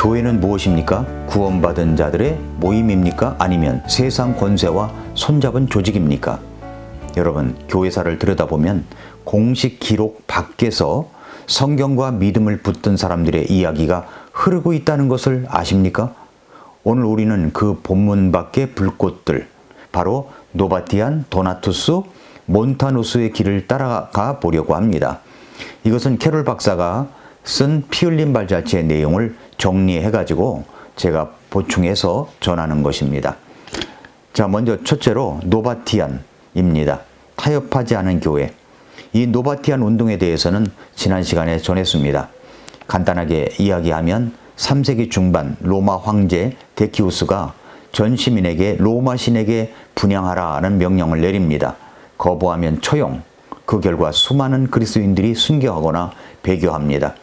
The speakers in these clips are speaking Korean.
교회는 무엇입니까? 구원받은 자들의 모임입니까? 아니면 세상 권세와 손잡은 조직입니까? 여러분, 교회사를 들여다보면 공식 기록 밖에서 성경과 믿음을 붙든 사람들의 이야기가 흐르고 있다는 것을 아십니까? 오늘 우리는 그 본문 밖의 불꽃들, 바로 노바티안, 도나투스, 몬타누스의 길을 따라가 보려고 합니다. 이것은 캐롤 박사가 쓴 피 흘린 발자취의 내용을 정리해가지고 제가 보충해서 전하는 것입니다. 자, 먼저 첫째로 노바티안입니다. 타협하지 않은 교회. 이 노바티안 운동에 대해서는 지난 시간에 전했습니다. 간단하게 이야기하면 3세기 중반 로마 황제 데키우스가 전 시민에게 로마 신에게 분양하라는 명령을 내립니다. 거부하면 처형. 그 결과 수많은 그리스도인들이 순교하거나 배교합니다.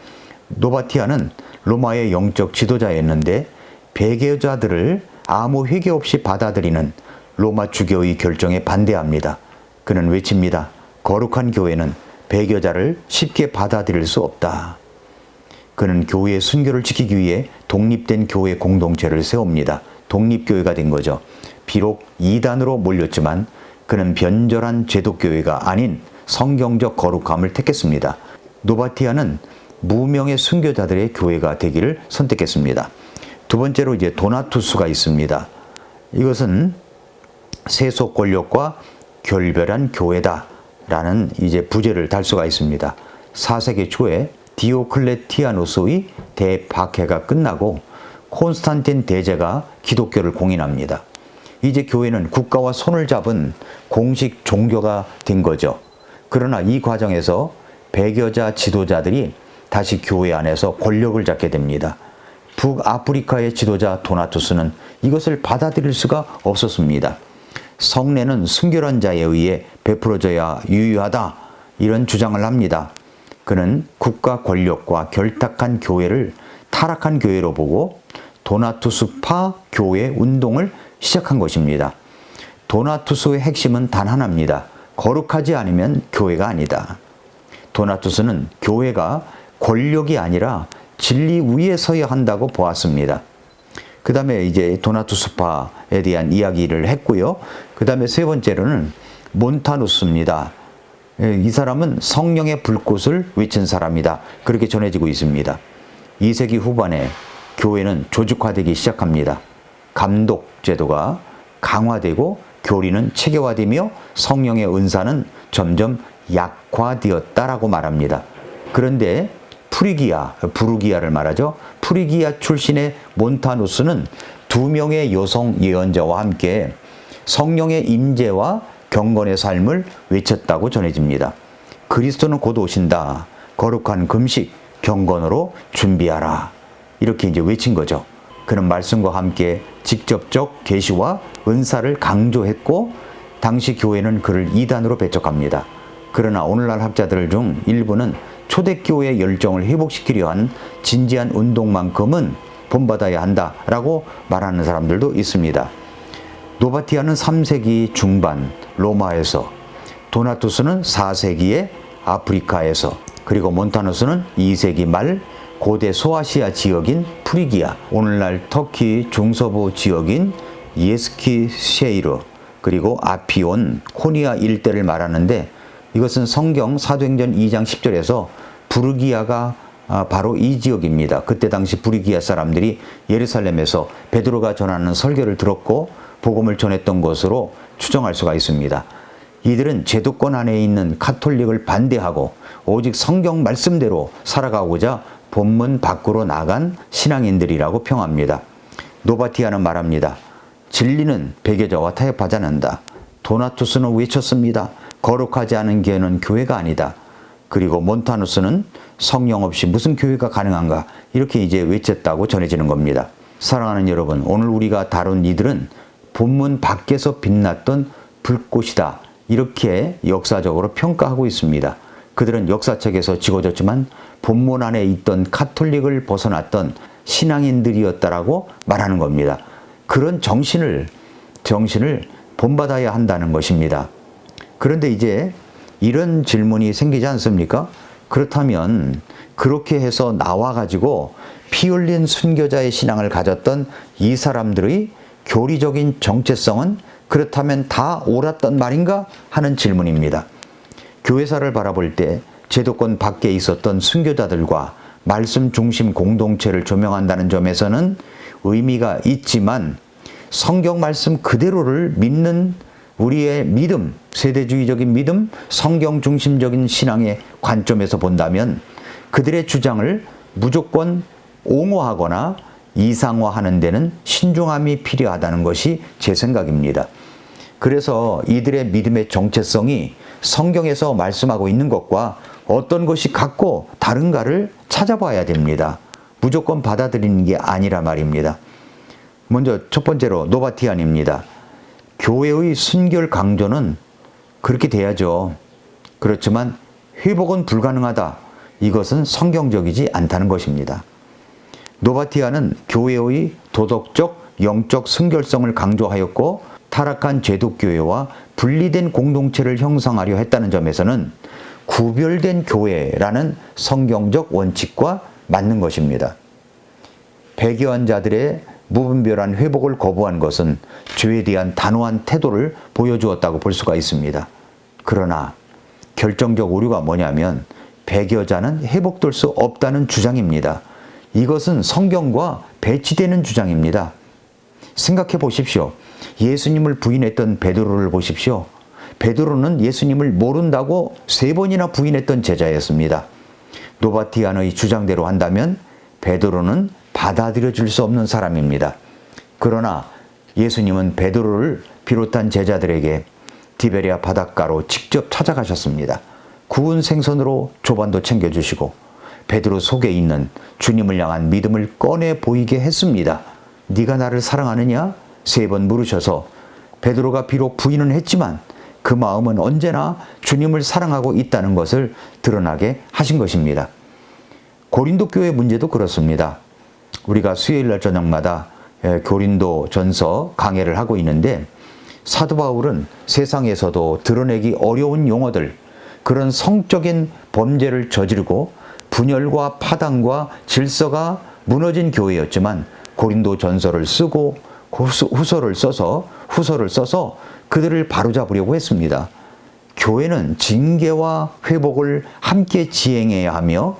노바티아는 로마의 영적 지도자였는데 배교자들을 아무 회개 없이 받아들이는 로마 주교의 결정에 반대합니다. 그는 외칩니다. 거룩한 교회는 배교자를 쉽게 받아들일 수 없다. 그는 교회의 순교를 지키기 위해 독립된 교회 공동체를 세웁니다. 독립교회가 된 거죠. 비록 이단으로 몰렸지만 그는 변절한 제독교회가 아닌 성경적 거룩함을 택했습니다. 노바티아는 무명의 순교자들의 교회가 되기를 선택했습니다. 두 번째로 이제 도나투스가 있습니다. 이것은 세속 권력과 결별한 교회다라는 이제 부제를 달 수가 있습니다. 4세기 초에 디오클레티아누스의 대박해가 끝나고 콘스탄틴 대제가 기독교를 공인합니다. 이제 교회는 국가와 손을 잡은 공식 종교가 된 거죠. 그러나 이 과정에서 배교자 지도자들이 다시 교회 안에서 권력을 잡게 됩니다. 북아프리카의 지도자 도나투스는 이것을 받아들일 수가 없었습니다. 성례는 순결한 자에 의해 베풀어져야 유효하다 이런 주장을 합니다. 그는 국가 권력과 결탁한 교회를 타락한 교회로 보고 도나투스파 교회 운동을 시작한 것입니다. 도나투스의 핵심은 단 하나입니다. 거룩하지 않으면 교회가 아니다. 도나투스는 교회가 권력이 아니라 진리 위에 서야 한다고 보았습니다. 그 다음에 이제 도나투스파에 대한 이야기를 했고요. 그 다음에 세 번째로는 몬타누스입니다. 예, 이 사람은 성령의 불꽃을 외친 사람이다. 그렇게 전해지고 있습니다. 2세기 후반에 교회는 조직화되기 시작합니다. 감독 제도가 강화되고 교리는 체계화되며 성령의 은사는 점점 약화되었다라고 말합니다. 그런데 프리기아, 부르기아를 말하죠. 프리기아 출신의 몬타누스는 두 명의 여성 예언자와 함께 성령의 임재와 경건의 삶을 외쳤다고 전해집니다. 그리스도는 곧 오신다. 거룩한 금식, 경건으로 준비하라. 이렇게 이제 외친 거죠. 그는 말씀과 함께 직접적 계시와 은사를 강조했고 당시 교회는 그를 이단으로 배척합니다. 그러나 오늘날 학자들 중 일부는 초대교회의 열정을 회복시키려 한 진지한 운동만큼은 본받아야 한다라고 말하는 사람들도 있습니다. 노바티아는 3세기 중반 로마에서 도나투스는 4세기에 아프리카에서 그리고 몬타누스는 2세기 말 고대 소아시아 지역인 프리기아, 오늘날 터키 중서부 지역인 예스키 셰이르, 그리고 아피온, 코니아 일대를 말하는데 이것은 성경 사도행전 2장 10절에서 부르기아가 아, 바로 이 지역입니다. 그때 당시 부르기아 사람들이 예루살렘에서 베드로가 전하는 설교를 들었고 복음을 전했던 것으로 추정할 수가 있습니다. 이들은 제도권 안에 있는 카톨릭을 반대하고 오직 성경 말씀대로 살아가고자 본문 밖으로 나간 신앙인들이라고 평합니다. 노바티아는 말합니다. 진리는 배교자와 타협하지 않는다. 도나투스는 외쳤습니다. 거룩하지 않은 교회는 교회가 아니다. 그리고 몬타누스는 성령 없이 무슨 교회가 가능한가 이렇게 이제 외쳤다고 전해지는 겁니다. 사랑하는 여러분, 오늘 우리가 다룬 이들은 본문 밖에서 빛났던 불꽃이다. 이렇게 역사적으로 평가하고 있습니다. 그들은 역사책에서 지워졌지만 본문 안에 있던 카톨릭을 벗어났던 신앙인들이었다라고 말하는 겁니다. 그런 정신을 정신을 본받아야 한다는 것입니다. 그런데 이제 이런 질문이 생기지 않습니까? 그렇다면 그렇게 해서 나와 가지고 피 흘린 순교자의 신앙을 가졌던 이 사람들의 교리적인 정체성은 그렇다면 다 옳았던 말인가 하는 질문입니다. 교회사를 바라볼 때 제도권 밖에 있었던 순교자들과 말씀 중심 공동체를 조명한다는 점에서는 의미가 있지만 성경 말씀 그대로를 믿는 우리의 믿음, 세대주의적인 믿음, 성경 중심적인 신앙의 관점에서 본다면 그들의 주장을 무조건 옹호하거나 이상화하는 데는 신중함이 필요하다는 것이 제 생각입니다. 그래서 이들의 믿음의 정체성이 성경에서 말씀하고 있는 것과 어떤 것이 같고 다른가를 찾아봐야 됩니다. 무조건 받아들이는 게 아니라 말입니다. 먼저 첫 번째로 노바티안입니다. 교회의 순결 강조는 그렇게 돼야죠. 그렇지만 회복은 불가능하다. 이것은 성경적이지 않다는 것입니다. 노바티아는 교회의 도덕적, 영적 순결성을 강조하였고 타락한 제독교회와 분리된 공동체를 형성하려 했다는 점에서는 구별된 교회라는 성경적 원칙과 맞는 것입니다. 배교한 자들의 무분별한 회복을 거부한 것은 죄에 대한 단호한 태도를 보여주었다고 볼 수가 있습니다. 그러나 결정적 오류가 뭐냐면 배교자는 회복될 수 없다는 주장입니다. 이것은 성경과 배치되는 주장입니다. 생각해 보십시오. 예수님을 부인했던 베드로를 보십시오. 베드로는 예수님을 모른다고 세 번이나 부인했던 제자였습니다. 노바티안의 주장대로 한다면 베드로는 받아들여 줄 수 없는 사람입니다. 그러나 예수님은 베드로를 비롯한 제자들에게 디베리아 바닷가로 직접 찾아가셨습니다. 구운 생선으로 조반도 챙겨주시고 베드로 속에 있는 주님을 향한 믿음을 꺼내 보이게 했습니다. 네가 나를 사랑하느냐? 세 번 물으셔서 베드로가 비록 부인은 했지만 그 마음은 언제나 주님을 사랑하고 있다는 것을 드러나게 하신 것입니다. 고린도 교회 문제도 그렇습니다. 우리가 수요일 날 저녁마다 예, 고린도 전서 강해를 하고 있는데 사도 바울은 세상에서도 드러내기 어려운 용어들, 그런 성적인 범죄를 저지르고 분열과 파당과 질서가 무너진 교회였지만 고린도 전서를 쓰고 후서를 써서 후서를 써서 그들을 바로잡으려고 했습니다. 교회는 징계와 회복을 함께 지행해야 하며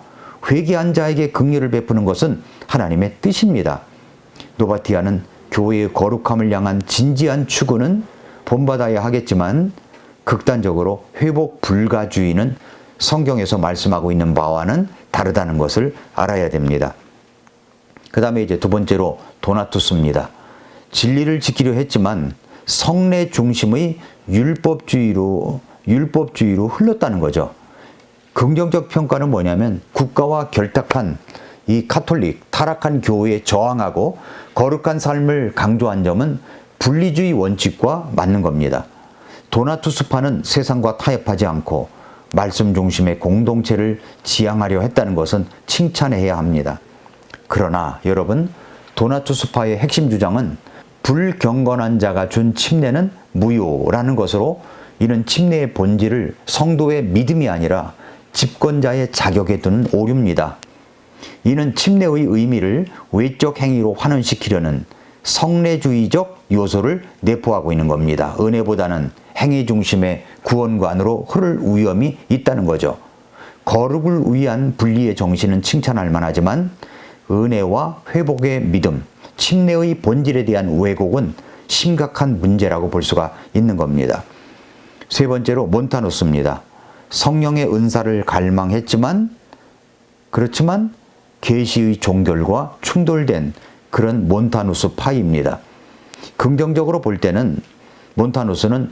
회개한 자에게 긍휼을 베푸는 것은 하나님의 뜻입니다. 노바티아는 교회의 거룩함을 향한 진지한 추구는 본받아야 하겠지만 극단적으로 회복 불가주의는 성경에서 말씀하고 있는 바와는 다르다는 것을 알아야 됩니다. 그 다음에 이제 두 번째로 도나투스입니다. 진리를 지키려 했지만 성례 중심의 율법주의로 율법주의로 흘렀다는 거죠. 긍정적 평가는 뭐냐면 국가와 결탁한 이 카톨릭 타락한 교회에 저항하고 거룩한 삶을 강조한 점은 분리주의 원칙과 맞는 겁니다. 도나투스파는 세상과 타협하지 않고 말씀 중심의 공동체를 지향하려 했다는 것은 칭찬해야 합니다. 그러나 여러분, 도나투스파의 핵심 주장은 불경건한 자가 준 침례는 무효라는 것으로 이는 침례의 본질을 성도의 믿음이 아니라 집권자의 자격에 두는 오류입니다. 이는 침례의 의미를 외적 행위로 환원시키려는 성례주의적 요소를 내포하고 있는 겁니다. 은혜보다는 행위 중심의 구원관으로 흐를 위험이 있다는 거죠. 거룩을 위한 분리의 정신은 칭찬할 만하지만 은혜와 회복의 믿음, 침례의 본질에 대한 왜곡은 심각한 문제라고 볼 수가 있는 겁니다. 세 번째로 몬타누스입니다. 성령의 은사를 갈망했지만 그렇지만 계시의 종결과 충돌된 그런 몬타누스 파입니다. 긍정적으로 볼 때는 몬타누스는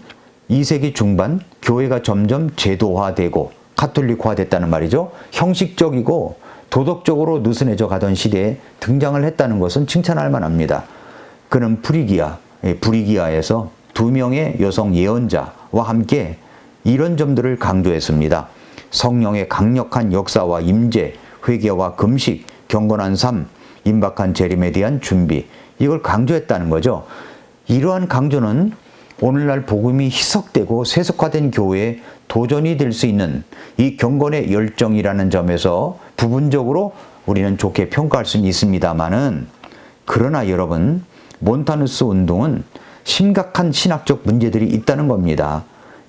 2세기 중반 교회가 점점 제도화되고 카톨릭화됐다는 말이죠. 형식적이고 도덕적으로 느슨해져 가던 시대에 등장을 했다는 것은 칭찬할 만합니다. 그는 프리기아, 브리기아에서 두 명의 여성 예언자와 함께 이런 점들을 강조했습니다. 성령의 강력한 역사와 임재, 회개와 금식, 경건한 삶, 임박한 재림에 대한 준비, 이걸 강조했다는 거죠. 이러한 강조는 오늘날 복음이 희석되고 세속화된 교회에 도전이 될 수 있는 이 경건의 열정이라는 점에서 부분적으로 우리는 좋게 평가할 수는 있습니다만은 그러나 여러분 몬타누스 운동은 심각한 신학적 문제들이 있다는 겁니다.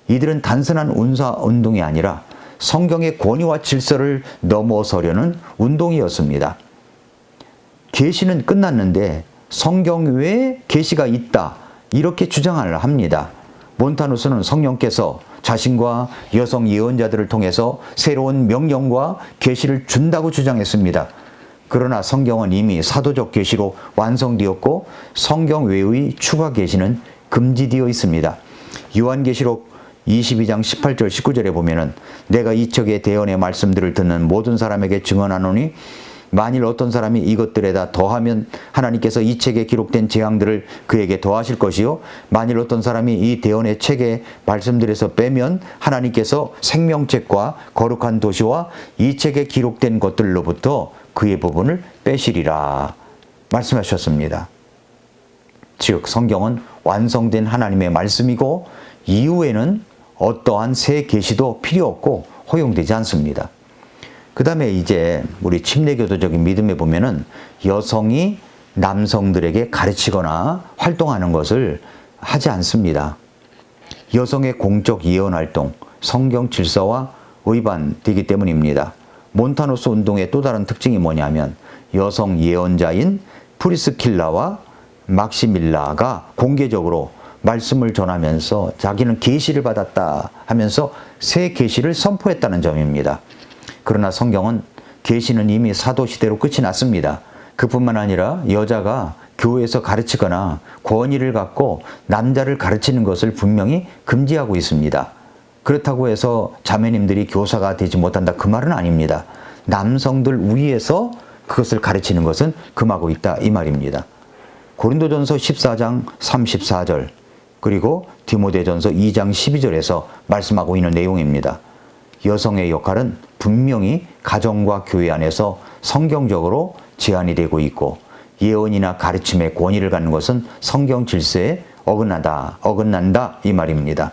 이들은 단순한 운사 운동이 아니라 성경의 권위와 질서를 넘어서려는 운동이었습니다. 계시는 끝났는데 성경 외에 계시가 있다 이렇게 주장을 합니다. 몬타누스는 성령께서 자신과 여성 예언자들을 통해서 새로운 명령과 계시를 준다고 주장했습니다. 그러나 성경은 이미 사도적 계시로 완성되었고 성경 외의 추가 계시는 금지되어 있습니다. 요한계시록 22장 18절 19절에 보면은 내가 이 척의 대언의 말씀들을 듣는 모든 사람에게 증언하노니 만일 어떤 사람이 이것들에다 더하면 하나님께서 이 책에 기록된 재앙들을 그에게 더하실 것이요 만일 어떤 사람이 이 대언의 책의 말씀들에서 빼면 하나님께서 생명책과 거룩한 도시와 이 책에 기록된 것들로부터 그의 부분을 빼시리라 말씀하셨습니다. 즉 성경은 완성된 하나님의 말씀이고 이후에는 어떠한 새 계시도 필요 없고 허용되지 않습니다. 그 다음에 이제 우리 침례교도적인 믿음에 보면은 여성이 남성들에게 가르치거나 활동하는 것을 하지 않습니다. 여성의 공적 예언 활동, 성경 질서와 위반되기 때문입니다. 몬타노스 운동의 또 다른 특징이 뭐냐면 여성 예언자인 프리스킬라와 막시밀라가 공개적으로 말씀을 전하면서 자기는 계시를 받았다 하면서 새 계시를 선포했다는 점입니다. 그러나 성경은 계시는 이미 사도 시대로 끝이 났습니다. 그뿐만 아니라 여자가 교회에서 가르치거나 권위를 갖고 남자를 가르치는 것을 분명히 금지하고 있습니다. 그렇다고 해서 자매님들이 교사가 되지 못한다 그 말은 아닙니다. 남성들 위에서 그것을 가르치는 것은 금하고 있다 이 말입니다. 고린도전서 14장 34절 그리고 디모데전서 2장 12절에서 말씀하고 있는 내용입니다. 여성의 역할은 분명히 가정과 교회 안에서 성경적으로 제한이 되고 있고 예언이나 가르침의 권위를 갖는 것은 성경 질서에 어긋나다, 어긋난다 이 말입니다.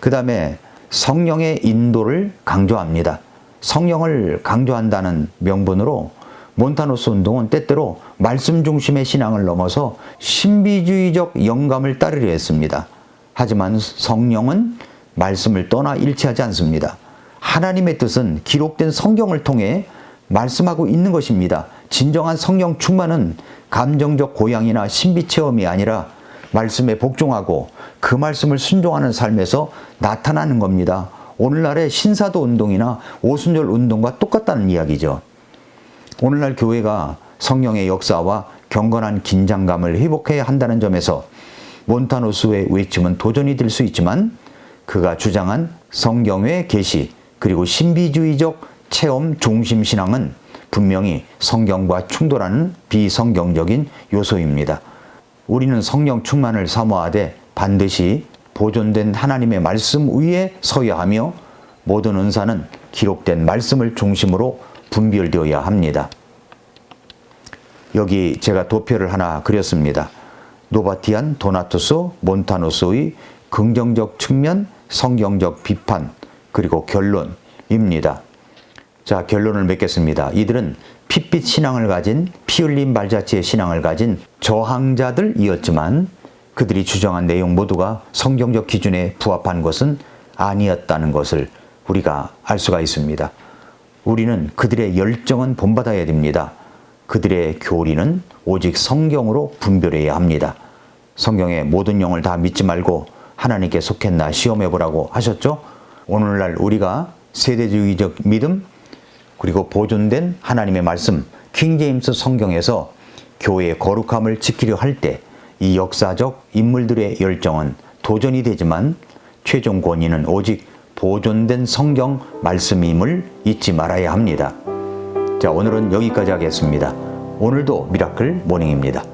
그 다음에 성령의 인도를 강조합니다. 성령을 강조한다는 명분으로 몬타노스 운동은 때때로 말씀 중심의 신앙을 넘어서 신비주의적 영감을 따르려 했습니다. 하지만 성령은 말씀을 떠나 일치하지 않습니다. 하나님의 뜻은 기록된 성경을 통해 말씀하고 있는 것입니다. 진정한 성령 충만은 감정적 고향이나 신비 체험이 아니라 말씀에 복종하고 그 말씀을 순종하는 삶에서 나타나는 겁니다. 오늘날의 신사도 운동이나 오순절 운동과 똑같다는 이야기죠. 오늘날 교회가 성령의 역사와 경건한 긴장감을 회복해야 한다는 점에서 몬타노스의 외침은 도전이 될 수 있지만 그가 주장한 성경의 계시 그리고 신비주의적 체험 중심 신앙은 분명히 성경과 충돌하는 비성경적인 요소입니다. 우리는 성령 충만을 사모하되 반드시 보존된 하나님의 말씀 위에 서야 하며 모든 은사는 기록된 말씀을 중심으로 분별되어야 합니다. 여기 제가 도표를 하나 그렸습니다. 노바티안, 도나투스, 몬타노스의 긍정적 측면, 성경적 비판, 그리고 결론입니다. 자, 결론을 맺겠습니다. 이들은 핏빛 신앙을 가진 피 흘린 발자취의 신앙을 가진 저항자들이었지만 그들이 주장한 내용 모두가 성경적 기준에 부합한 것은 아니었다는 것을 우리가 알 수가 있습니다. 우리는 그들의 열정은 본받아야 됩니다. 그들의 교리는 오직 성경으로 분별해야 합니다. 성경의 모든 영을 다 믿지 말고 하나님께 속했나 시험해 보라고 하셨죠? 오늘날 우리가 세대주의적 믿음 그리고 보존된 하나님의 말씀 킹제임스 성경에서 교회의 거룩함을 지키려 할 때 이 역사적 인물들의 열정은 도전이 되지만 최종 권위는 오직 보존된 성경 말씀임을 잊지 말아야 합니다. 자, 오늘은 여기까지 하겠습니다. 오늘도 미라클 모닝입니다.